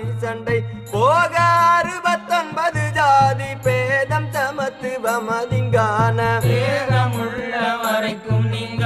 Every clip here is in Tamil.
ஜாதி சண்டை. போக அறுபத்தொன்பது ஜாதி பேதம் சமத்துவம் அதிங்கான வரைக்கும் நீங்க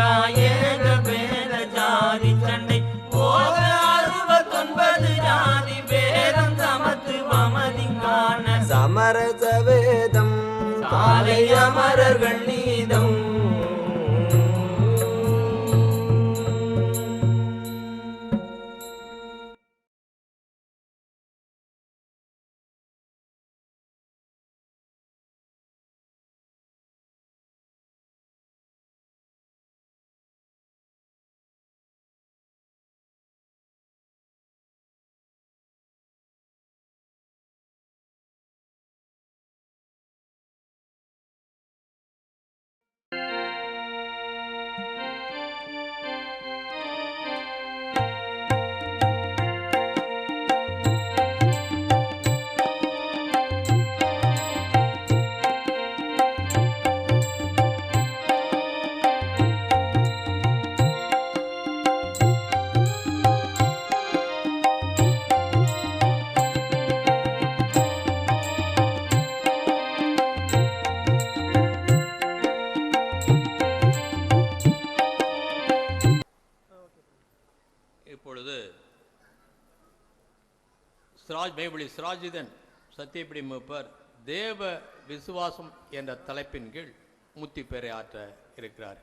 சிராஜ் பைபிளி சிராஜிதன் சத்தியப்படி மூப்பர் தேவ விசுவாசம் என்ற தலைப்பின் கீழ் முத்தி பேரை ஆற்ற இருக்கிறார்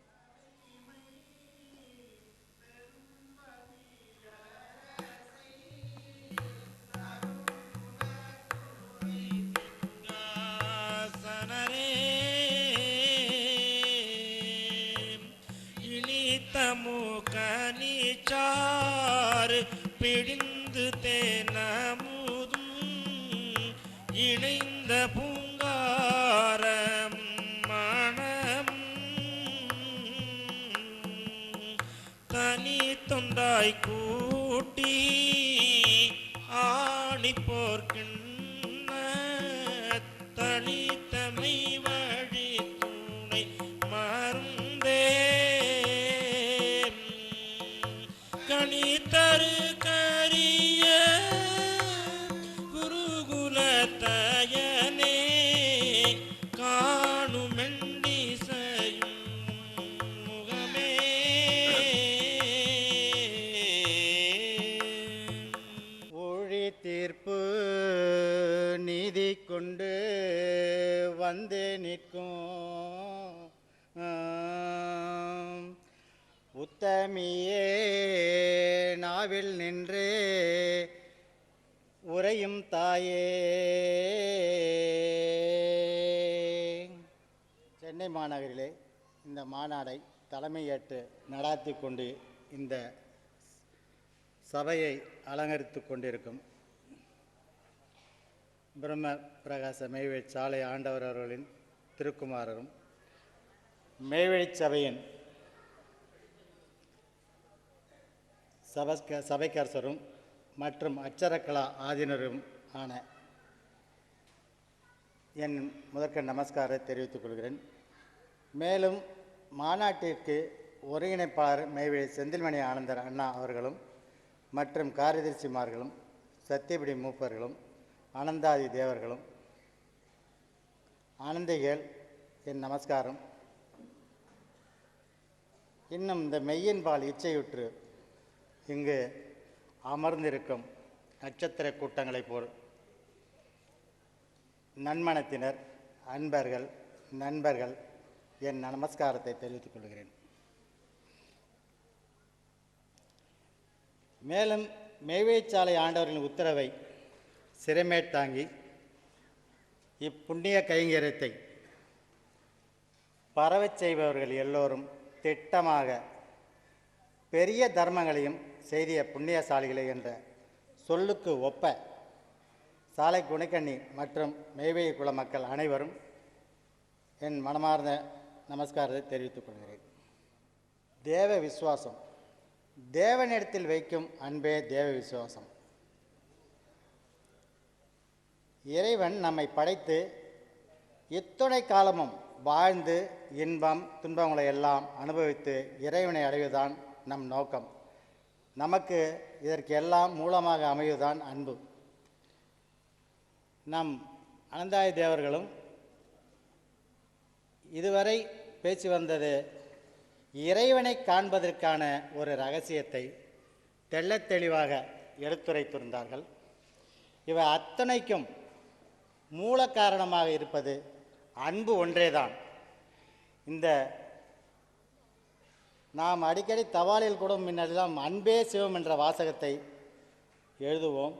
ஆசனரே கனிச்சாறு பிடிந்து தேனமு கணித்தரு கரிய உறையும் தாயே. சென்னை மாநகரிலே இந்த மாநாடை தலைமையேற்று நடாத்தி கொண்டு இந்த சபையை அலங்கரித்துக் கொண்டிருக்கும் பிரம்ம பிரகாச மேய்வழி சாலை ஆண்டவர் அவர்களின் திருக்குமாரரும் மேய்வழி சபையின் சபஸ்க சபைக்கரசரும் மற்றும் அச்சரக்கலா ஆதினரும் ஆன என் முதற்க நமஸ்கார தெரிவித்துக் கொள்கிறேன். மேலும் மாநாட்டிற்கு ஒருங்கிணைப்பாளர் மெய்வழி செந்தில்மணி ஆனந்தர் அண்ணா அவர்களும் மற்றும் காரியதர்சிமார்களும் சத்தியபடி மூப்பர்களும் ஆனந்தாதி தேவர்களும் ஆனந்திகள் என் நமஸ்காரம். இன்னும் இந்த மெய்யின்பால் இச்சையுற்று இங்கு அமர்ந்திருக்கும் நட்சத்திர கூட்டங்களைப் போல். நன்மனத்தினர் அன்பர்கள் நண்பர்கள் என் நமஸ்காரத்தை தெரிவித்துக் கொள்கிறேன். மேலும் மேவேச்சாலை ஆண்டவர்களின் உத்தரவை சிறைமேற்றாங்கி இப்புண்ணிய கைங்கரியத்தை பரவச் செய்பவர்கள் எல்லோரும் திட்டமாக பெரிய தர்மங்களையும் செய்திய புண்ணியசாலிகளே என்ற சொல்லுக்கு ஒப்ப சாலை குணக்கண்ணி மற்றும் மேவை குல மக்கள் அனைவரும் என் மனமார்ந்த நமஸ்காரத்தை தெரிவித்துக் கொள்கிறேன். தேவ விசுவாசம். தேவனிடத்தில் வைக்கும் அன்பே தேவ விசுவாசம். இறைவன் நம்மை படைத்து இத்துணை காலமும் வாழ்ந்து இன்பம் துன்பங்களை எல்லாம் அனுபவித்து இறைவனை அடைவதுதான் நம் நோக்கம். நமக்கு இதற்கு எல்லாம் மூலமாக அமைவதுதான் அன்பு. நம் அனந்தாய தேவர்களும் இதுவரை பேச்சு வந்தது இறைவனை காண்பதற்கான ஒரு ரகசியத்தை தெள்ளத் தெளிவாக எடுத்துரைத்திருந்தார்கள். இவை அத்தனைக்கும் மூல காரணமாக இருப்பது அன்பு ஒன்றேதான். இந்த நாம் அடிக்கடி தவாலில் கூட முன்னெல்லாம் அன்பே சிவம் என்ற வாசகத்தை எழுதுவோம்.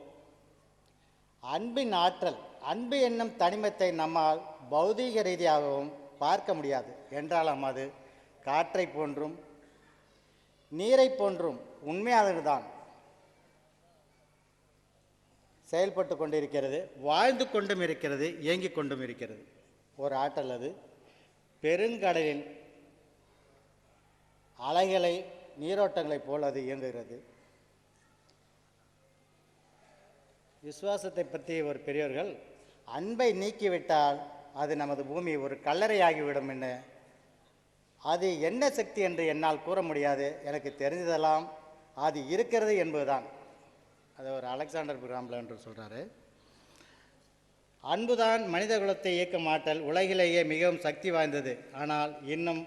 அன்பின் ஆற்றல் அன்பு என்னும் தனிமத்தை நம்மால் பௌதீக ரீதியாகவும் பார்க்க முடியாது. என்றாலும் அது காற்றை போன்றும் நீரை போன்றும் உண்மையானதுதான். செயல்பட்டு கொண்டிருக்கிறது வாழ்ந்து கொண்டும் இருக்கிறது இயங்கிக் கொண்டும் இருக்கிறது. ஒரு ஆற்றல் அது. பெருங்கடலில் அலைகளை நீரோட்டங்களைப் போல் அது இயங்குகிறது. விசுவாசத்தை பற்றி ஒரு பெரியவர்கள் அன்பை நீக்கிவிட்டால் அது நமது பூமி ஒரு கல்லறையாகிவிடும் என்ன? அது என்ன சக்தி என்று என்னால் கூற முடியாது. எனக்கு தெரிஞ்சதெல்லாம் அது இருக்கிறது என்பதுதான். அது ஒரு அலெக்சாண்டர் பிராம்ல என்று சொல்கிறாரு அன்புதான் மனித குலத்தை இயக்கும் ஆற்றல். உலகிலேயே மிகவும் சக்தி வாய்ந்தது. ஆனால் இன்னும்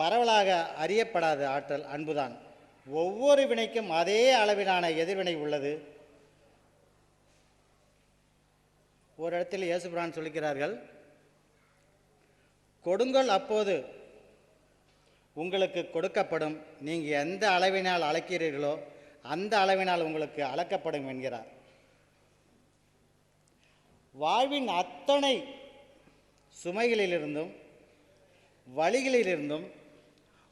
பரவலாக அறியப்படாத ஆற்றல் அன்புதான். ஒவ்வொரு வினைக்கும் அதே அளவிலான எதிர்வினை உள்ளது. ஒரு இடத்தில் இயேசுபிரான் சொல்லிக்கிறார்கள் கொடுங்கள் அப்போது உங்களுக்கு கொடுக்கப்படும். நீங்கள் எந்த அளவினால் அளக்கிறீர்களோ அந்த அளவினால் உங்களுக்கு அளக்கப்படும் என்கிறார். வாழ்வின் அத்தனை சுமைகளிலிருந்தும் வழிகளிலிருந்தும்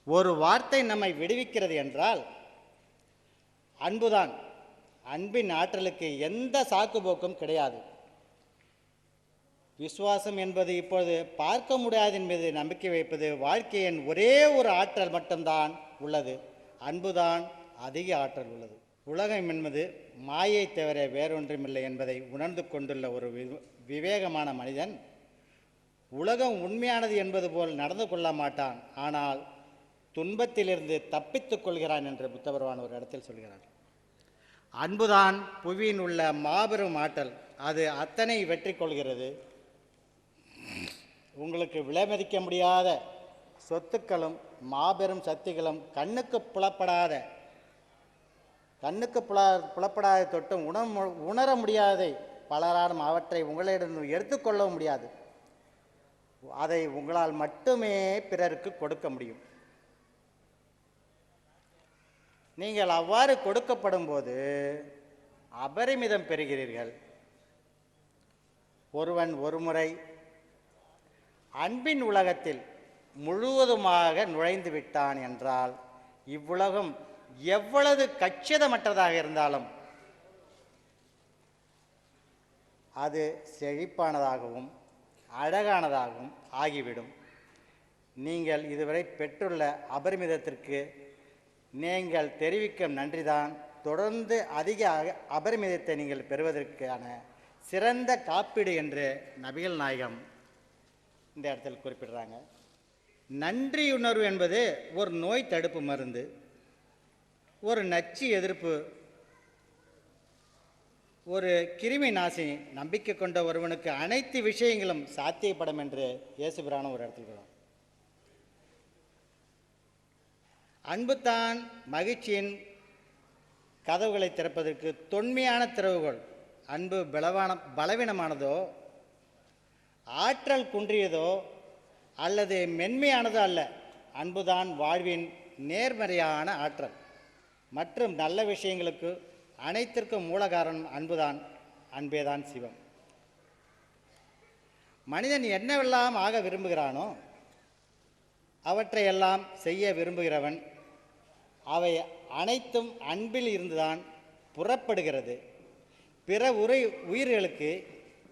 ஒரு வார்த்தை நம்மை விடுவிக்கிறது என்றால் அன்புதான். அன்பின் ஆற்றலுக்கு எந்த சாக்குப்போக்கும் கிடையாது. விசுவாசம் என்பது இப்பொழுது பார்க்க முடியாது என்பது நம்பிக்கை வைப்பது வாழ்க்கையின் ஒரே ஒரு ஆற்றல் மட்டும்தான் உள்ளது. அன்புதான் அதிக ஆற்றல் உள்ளது. உலகம் என்பது மாயை தவிர வேறொன்றுமில்லை என்பதை உணர்ந்து கொண்டுள்ள ஒரு விவேகமான மனிதன் உலகம் உண்மையானது என்பது போல் நடந்து கொள்ள மாட்டான். ஆனால் துன்பத்திலிருந்து தப்பித்துக் கொள்கிறான் என்று புத்தபகவான் ஒரு இடத்தில் சொல்கிறார். அன்புதான் புவியின் உள்ள மாபெரும் ஆற்றல். அது அத்தனை வெற்றி கொள்கிறது. உங்களுக்கு விலைமதிக்க முடியாத சொத்துக்களும் மாபெரும் சக்திகளும் கண்ணுக்கு புலப்படாத கண்ணுக்கு புல புலப்படாத தொட்டும் உணர மு- உணர முடியாதை பலராலும் அவற்றை உங்களிடம் எடுத்துக்கொள்ள முடியாது. அதை உங்களால் மட்டுமே பிறருக்கு கொடுக்க முடியும். நீங்கள் அவ்வாறு கொடுக்கப்படும் போது அபரிமிதம் பெறுகிறீர்கள். ஒருவன் ஒருமுறை அன்பின் உலகத்தில் முழுவதுமாக நுழைந்து விட்டான் என்றால் இவ்வுலகம் எவ்வளவு கச்சிதமற்றதாக இருந்தாலும் அது செழிப்பானதாகவும் அழகானதாகவும் ஆகிவிடும். நீங்கள் இதுவரை பெற்றுள்ள அபரிமிதத்திற்கு நீங்கள் தெரிவிக்கும் நன்றிதான். தொடர்ந்து அதிக அபரிமிதத்தை நீங்கள் பெறுவதற்கான சிறந்த காப்பீடு என்று நபிகள் நாயகம் இந்த இடத்தில் குறிப்பிடுறாங்க. நன்றியுணர்வு என்பது ஒரு நோய் தடுப்பு மருந்து ஒரு நச்சு எதிர்ப்பு ஒரு கிருமி நாசினி நம்பிக்கை கொண்ட ஒருவனுக்கு அனைத்து விஷயங்களும் சாத்தியப்படும் என்று இயேசுபிரான ஒரு இடத்துல அன்புத்தான் மகிழ்ச்சியின் கதவுகளை திறப்பதற்கு தொன்மையான திறவுகள். அன்பு பலவான பலவீனமானதோ ஆற்றல் குன்றியதோ அல்லது மென்மையானதோ அல்ல. அன்புதான் வாழ்வின் நேர்மறையான ஆற்றல். மற்றும் நல்ல விஷயங்களுக்கு அனைத்திற்கும் மூலகாரணம் அன்புதான். அன்பேதான் சிவம். மனிதன் என்னவெல்லாம் ஆக விரும்புகிறானோ அவற்றையெல்லாம் செய்ய விரும்புகிறவன் அவை அனைத்தும் அன்பில் இருந்துதான் புறப்படுகிறது. பிற உரை உயிர்களுக்கு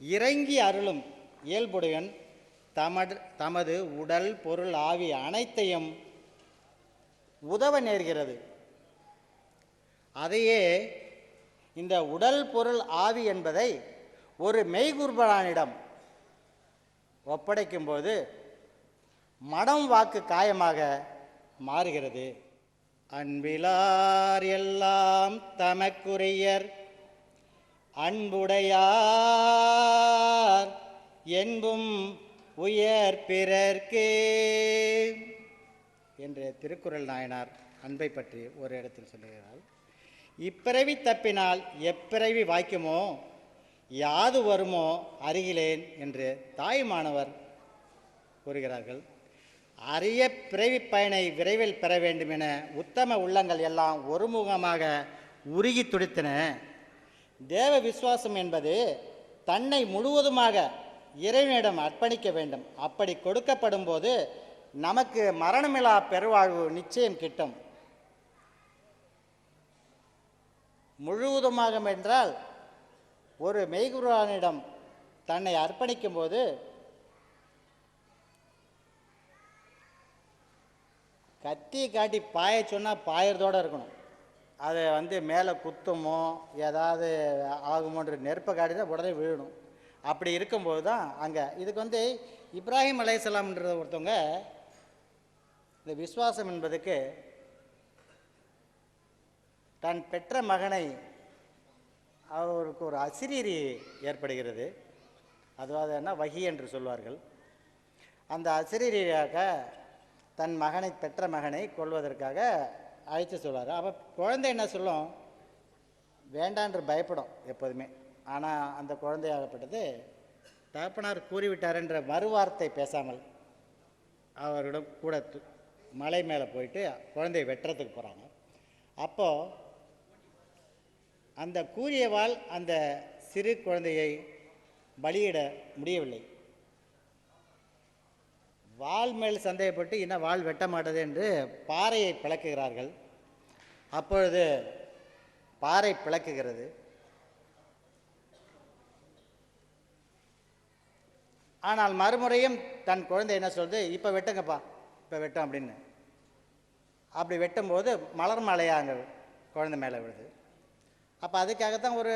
இறங்கி அருளும் இயல்புடையன் தமது தமது உடல் பொருள் ஆவி அனைத்தையும் உதவ நேர்கிறது. அதையே இந்த உடல் பொருள் ஆவி என்பதை ஒரு மெய்குர்பனானிடம் ஒப்படைக்கும்போது மடம் வாக்கு காயமாக மாறுகிறது. அன்பிலார் எல்லாம் தமக்குரியர். அன்புடையார் என்பும் உயர் பிறர்க்கே என்று திருக்குறள் நாயனார் அன்பை பற்றி ஒரு இடத்தில் சொல்லுகிறார். இப்பிறவி தப்பினால் எப்பிறவி வாய்க்குமோ? யாது வருமோ? அருகிலேன் என்று தாய்மானவர் கூறுகிறார்கள். அரிய பிறவி பயனை விரைவில் பெற வேண்டும் என உத்தம உள்ளங்கள் எல்லாம் ஒருமுகமாக உருகி துடித்தன. தேவ விசுவாசம் என்பது தன்னை முழுவதுமாக இறைவனிடம் அர்ப்பணிக்க வேண்டும். அப்படி கொடுக்கப்படும் போது நமக்கு மரணமில்லா பெருவாழ்வு நிச்சயம் கிட்டும். முழுவதுமாக என்றால் ஒரு மெய்குருவானிடம் தன்னை அர்ப்பணிக்கும் போது கத்தி காட்டி பாய சொன்னால் பாயறதோடு இருக்கணும். அதை வந்து மேலே குத்துமோ ஏதாவது ஆகுமோன்ற நெருப்பை காட்டி தான் உடனே விழணும். அப்படி இருக்கும்போது தான் அங்கே இதுக்கு வந்து இப்ராஹிம் அலையாம்ன்ற ஒருத்தவங்க இந்த விசுவாசம் என்பதுக்கு தான் பெற்ற மகனை அவருக்கு ஒரு அசிரீரி ஏற்படுகிறது. அதாவது என்ன வகி என்று சொல்வார்கள். அந்த அசிரீரியாக தன் மகனை பெற்ற மகனை கொள்வதற்காக அழைத்து சொல்வார். அப்போ குழந்தை என்ன சொல்லும்? வேண்டான்று பயப்படும் எப்போதுமே. ஆனால் அந்த குழந்தையாகப்பட்டது தகப்பனார் கூறிவிட்டார் என்ற மறுவார்த்தை பேசாமல் அவரிடம் கூட மலை மேலே போயிட்டு குழந்தையை வெட்டுறதுக்கு போகிறாங்க அப்போது அந்த கூறியவாள் அந்த சிறு குழந்தையை பலியிட முடியவில்லை. வால் மேல் சந்தேகப்பட்டு இன்னும் வாள் வெட்ட மாட்டது என்று பாறையை பிளக்குகிறார்கள். அப்பொழுது பாறை பிளக்குகிறது. ஆனால் மறுமுறையும் தன் குழந்தை என்ன சொல்லுது இப்போ வெட்டுங்கப்பா இப்போ வெட்டும் அப்படின்னு. அப்படி வெட்டும்போது மலர் மலையா அங்கே குழந்தை மேலே விழுது. அப்போ அதுக்காகத்தான் ஒரு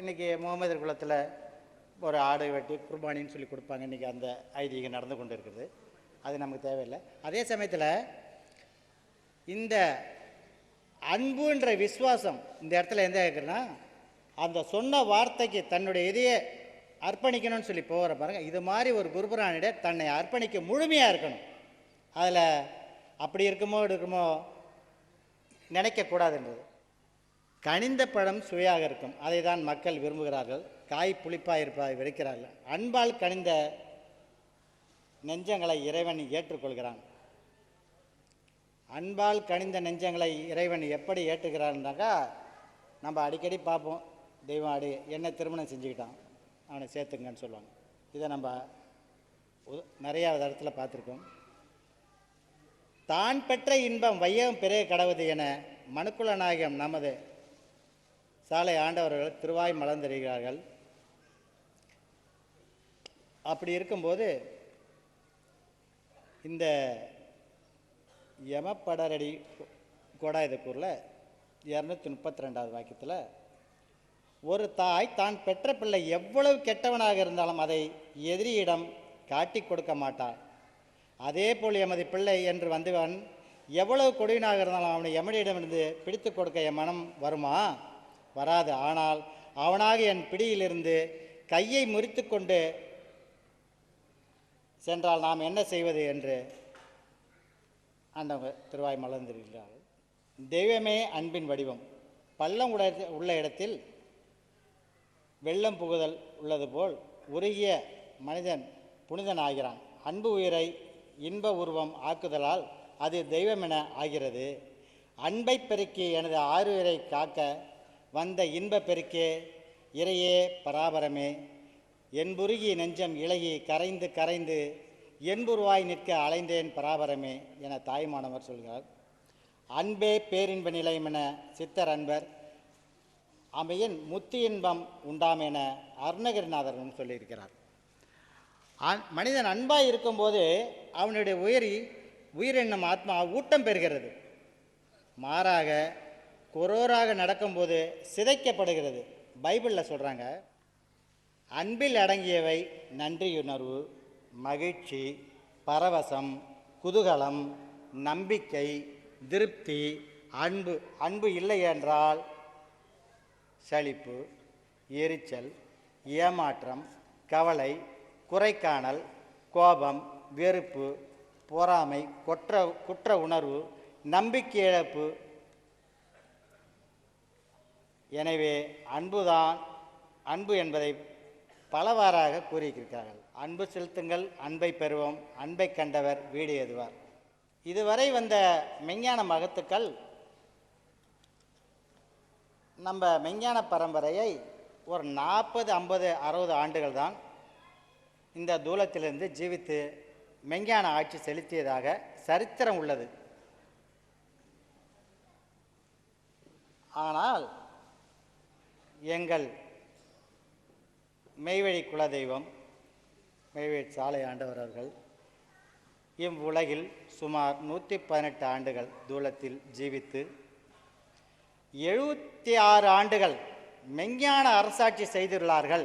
இன்றைக்கி முகமது குலத்தில் ஒரு ஆடை வெட்டி குர்பானின்னு சொல்லி கொடுப்பாங்க. இன்றைக்கி அந்த ஐதீகம் நடந்து கொண்டு இருக்குது அது நமக்கு தேவையில்லை. அதே சமயத்தில் இந்த அன்புன்ற விசுவாசம் இந்த இடத்துல எந்த இருக்குன்னா அந்த சொன்ன வார்த்தைக்கு தன்னுடைய இதையே அர்ப்பணிக்கணும்னு சொல்லி போகிற பாருங்க. இது மாதிரி ஒரு குருபுரானிட தன்னை அர்ப்பணிக்க முழுமையாக இருக்கணும். அதில் அப்படி இருக்குமோ இருக்குமோ நினைக்கக்கூடாதுன்றது. கனிந்த பழம் சுவையாக இருக்கும். அதை தான் மக்கள் விரும்புகிறார்கள். காய் புளிப்பாக இருப்பாய் விதைக்கிறார்கள் அன்பால் கணிந்த நெஞ்சங்களை இறைவன் ஏற்றுக்கொள்கிறான். அன்பால் கணிந்த நெஞ்சங்களை இறைவன் எப்படி ஏற்றுக்கிறான்னாக்கா நம்ம அடிக்கடி பார்ப்போம். தெய்வம் அடி என்ன திருமணம் செஞ்சுக்கிட்டான். அவனை சேர்த்துங்கன்னு சொல்லுவாங்க. இதை நம்ம நிறையா இடத்துல பார்த்துருக்கோம். தான் பெற்ற இன்பம் வையகம் பெரிய கடவுது என மனுக்குல நாயகம் நமது சாலை ஆண்டவர்கள் திருவாய் மலர்ந்தறிகிறார்கள் அப்படி இருக்கும்போது இந்த யமப்படரடி கோடாயுதக்கூரில் இரநூத்தி முப்பத்தி ரெண்டாவது வாக்கியத்தில் ஒரு தாய் தான் பெற்ற பிள்ளை எவ்வளவு கெட்டவனாக இருந்தாலும் அதை எதிரியிடம் காட்டி கொடுக்க மாட்டாள் அதே போல் எமது பிள்ளை என்று வந்தவன் எவ்வளவு கொடுவினாக இருந்தாலும் அவனை எமனிடமிருந்து பிடித்து கொடுக்க என் மனம் வருமா? வராது. ஆனால் அவனாக என் பிடியிலிருந்து கையை முறித்து கொண்டு சென்றால் நாம் என்ன செய்வது என்று ஆண்டவங்க திருவாய் மலர்ந்திருக்கிறார்கள் தெய்வமே அன்பின் வடிவம். பள்ளம் உட உள்ள இடத்தில் வெள்ளம் புகுதல் உள்ளது போல் உருகிய மனிதன் புனிதன் ஆகிறான். அன்பு உயிரை இன்ப உருவம் ஆக்குதலால் அது தெய்வமென ஆகிறது. அன்பை பெருக்கி எனது ஆறுயிரை காக்க வந்த இன்ப பெருக்கே இறையே பராபரமே. என்புருகி நெஞ்சம் இழகி கரைந்து கரைந்து என்புருவாய் நிற்க அலைந்தேன் பராபரமே என தாய்மானவர் சொல்கிறார். அன்பே பேரின்ப நிலையம் என சித்தர் அன்பர் அமையின் முத்து இன்பம் உண்டாம் என அருணகிரிநாதரும் சொல்லியிருக்கிறார். மனிதன் அன்பாய் இருக்கும்போது அவனுடைய உயிரி உயிரினம் ஆத்மா ஊட்டம் பெறுகிறது. மாறாக குரோராக நடக்கும்போது சிதைக்கப்படுகிறது. பைபிளில் சொல்கிறாங்க அன்பில் அடங்கியவை நன்றியுணர்வு மகிழ்ச்சி பரவசம் குதூகலம் நம்பிக்கை திருப்தி அன்பு. அன்பு இல்லை என்றால் சலிப்பு எரிச்சல் ஏமாற்றம் கவலை குறைக்காணல் கோபம் வெறுப்பு பொறாமை குற்ற குற்ற உணர்வு நம்பிக்கை இழப்பு. எனவே அன்புதான் அன்பு என்பதை பலவாறாக கூறியிருக்கிறார்கள். அன்பு செலுத்துங்கள் அன்பை பெறுவோம் அன்பை கண்டவர் வீடு எதுவார் இதுவரை வந்த மெஞ்ஞான மகத்துக்கள் நம்ம மெஞ்ஞான பரம்பரையை ஒரு நாற்பது ஐம்பது அறுபது ஆண்டுகள் தான் இந்த தூலத்திலிருந்து ஜீவித்து மெஞ்ஞான ஆட்சி செலுத்தியதாக சரித்திரம் உள்ளது. ஆனால் எங்கள் மெய்வழி குலதெய்வம் மெய்வழி சாலை ஆண்டவர் அவர்கள். இவ்வுலகில் சுமார் நூற்றி பதினெட்டு ஆண்டுகள் தூலத்தில் ஜீவித்து எழுபத்தி ஆறு ஆண்டுகள் மெஞ்ஞான அரசாட்சி செய்துள்ளார்கள்.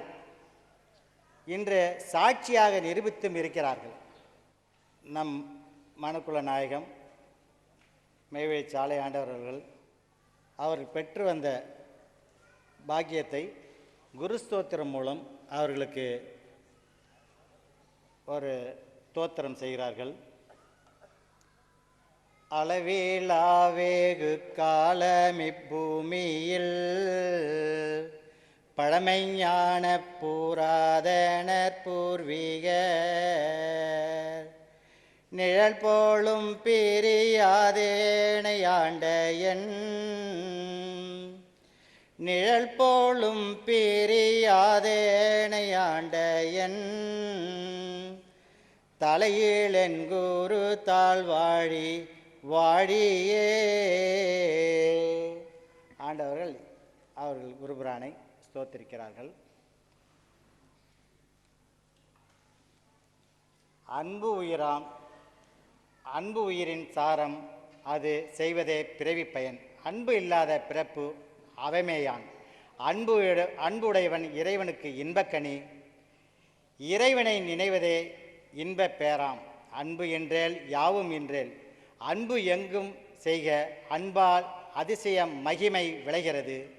இன்று சாட்சியாக நிரூபித்தும் இருக்கிறார்கள். நம் மனுக்குல நாயகம் மெய்வழி சாலை ஆண்டவர்கள் அவர்கள் பெற்று வந்த பாக்கியத்தை குருஸ்தோத்திரம் மூலம் அவர்களுக்கு ஒரு தோத்திரம் செய்கிறார்கள். அளவிலாவேகு காலமிப்பூமியில் பழமைஞான பூராதனர் பூர்வீக நிழல் போலும் பிரியாதேனையாண்ட என் நிழல் போலும் பிரியாதேனையாண்ட என். தலையில் என் குரு தாழ்வாழி வாழியே. ஆண்டவர்கள் அவர்கள் குருபுரானை ஸ்தோத்திருக்கிறார்கள். அன்பு உயிராம் அன்பு உயிரின் சாரம் அது செய்வதே பிறவி பயன். அன்பு இல்லாத பிறப்பு அவமேயான். அன்பு அன்புடையவன் இறைவனுக்கு இன்பக்கனி. இறைவனை நினைவதே இன்பப் பேராம். அன்பு என்றேல் யாவும் என்றேல் அன்பு எங்கும் செய்க அன்பால் அதிசயம் மகிமை விளைகிறது.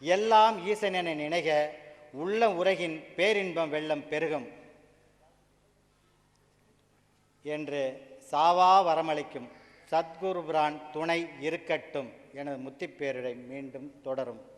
எல்லாம் ஈசனென நினைக உள்ள உலகின் பேரின்பம் வெள்ளம் பெருகும். என்று சாவா வரமளிக்கும் சத்குரு பிரான் துணை இருக்கட்டும். எனது முத்திப்பேரிடை மீண்டும் தொடரும்.